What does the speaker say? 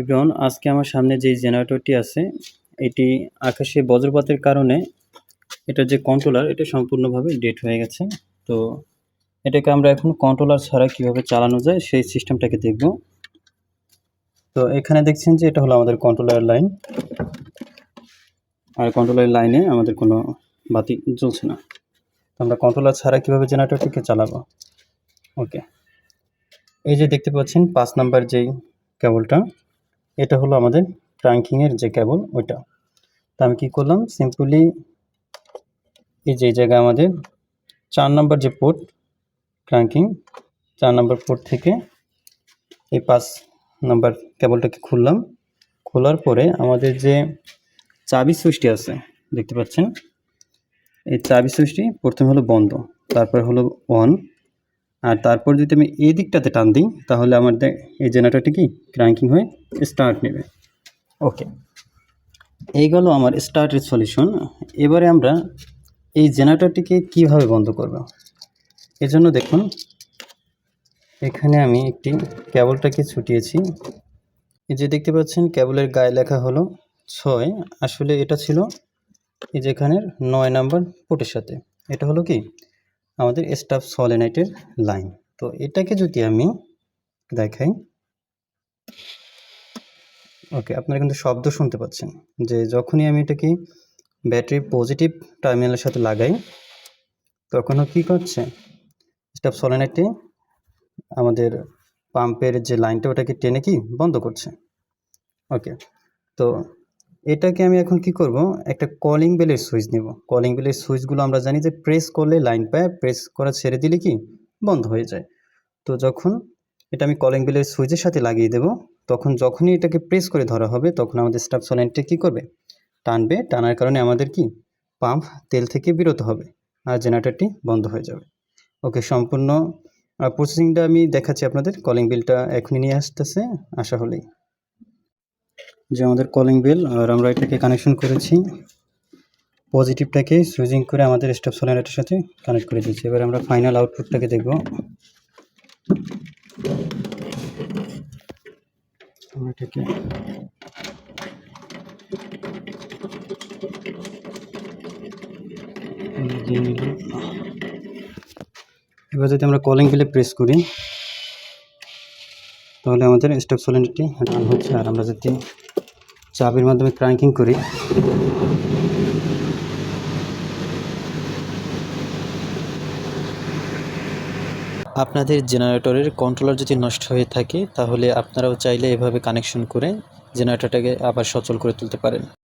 Everyone, আজকে আমার সামনে যে জেনারেটরটি আছে, এটি আকাশে বজ্রপাতের কারণে এটার যে কন্ট্রোলার এটা সম্পূর্ণভাবে ডেট হয়ে গেছে। তো এটাকে আমরা এখন কন্ট্রোলার ছাড়া কীভাবে চালানো যায়, সেই সিস্টেমটাকে দেখব। তো এখানে দেখছেন যে এটা হলো আমাদের কন্ট্রোলার লাইন আর কন্ট্রোলার লাইনে আমাদের কোনো বাতি জ্বলছে না। তো আমরা কন্ট্রোলার ছাড়া কীভাবে জেনারেটরটিকে চালাবো? ওকে এই যে দেখতে পাচ্ছেন, পাঁচ নাম্বার যেই কেবলটা এটা হলো আমাদের ট্রাঙ্কিংয়ের যে কেবল ওইটা। তো আমি কী করলাম? সিম্পলি এই যে জায়গায় আমাদের চার নাম্বার যে পোর্ট ট্রাঙ্কিং চার নাম্বার পোর্ট থেকে এই পাঁচ নাম্বার কেবলটাকে খুললাম। খোলার পরে আমাদের যে চাবি সুইচটি আছে, দেখতে পাচ্ছেন? এই চাবি সুইচটি প্রথমে হলো বন্ধ, তারপর হলো অন আর তারপর যদি আমি এই দিকটাতে টান দিই, তাহলে আমার এই জেনারেটরটি কি? ক্র্যাঙ্কিং হয়ে স্টার্ট নেবে। ওকে। এই গেল আমার স্টার্টের সলিউশন এবারে আমরা এই জেনারেটরটিকে কীভাবে বন্ধ করব? এজন্য দেখুন, এখানে আমি একটি কেবলটাকে ছুটিয়েছি। এই যে দেখতে পাচ্ছেন, কেবলের গায়ে লেখা হলো ছয়। আসলে এটা ছিল এই যে এখানের নয় নাম্বার পোর্টের সাথে। এটা হলো কি? আমাদের স্টাফ সলেনাইটের লাইন তো এটাকে যদি আমি দেখাই ওকে আপনারা কিন্তু শব্দ শুনতে পাচ্ছেন যে যখনই আমি এটাকে ব্যাটারি পজিটিভ টার্মিনালের সাথে লাগাই, তখনও কি করছে? স্টাফ সলেনাইটে আমাদের পাম্পের যে লাইনটা ওটাকে টেনে কি? বন্ধ করছে। ওকে তো এটাকে আমি এখন কি করব? একটা কলিং বেলের সুইচ নেব। কলিং বেলের সুইচগুলো আমরা জানি যে প্রেস করলে লাইন পায় প্রেস করা ছেড়ে দিলে কি বন্ধ হয়ে যায়। তো যখন এটা আমি কলিং বেলের সুইচের সাথে লাগিয়ে দেব, তখন যখনই এটাকে প্রেস করে ধরা হবে, তখন আমাদের স্টাফ সলাইনটা কী করবে? টানবে। টানার কারণে আমাদের কি? পাম্প তেল থেকে বিরত হবে আর জেনারেটরটি বন্ধ হয়ে যাবে। ওকে সম্পূর্ণ প্রসেসিংটা আমি দেখাচ্ছি আপনাদের। কলিং বিলটা এখনই নিয়ে আসতেছে। আসা হলেই। যে আমাদের কলিং বেল আর আমরা এটাকে কানেকশন করেছি। পজিটিভটাকে সুইচিং করে আমাদের স্টাফ সোলারেটের সাথে কানেক্ট করে দিয়েছি। এবার আমরা ফাইনাল আউটপুটটাকে দেখব। এবার যদি আমরা কলিং বেলে প্রেস করি, তাহলে আমাদের স্টপ সোলেনটি রান হচ্ছে। আর আমরা যদি চাবির মাধ্যমে ক্র্যাঙ্কিং করি। আপনাদের জেনারেটরের কন্ট্রোলার যদি নষ্ট হয়ে থাকে, তাহলে আপনারাও চাইলে এভাবে কানেকশন করে জেনারেটরটাকে আবার সচল করে তুলতে পারেন।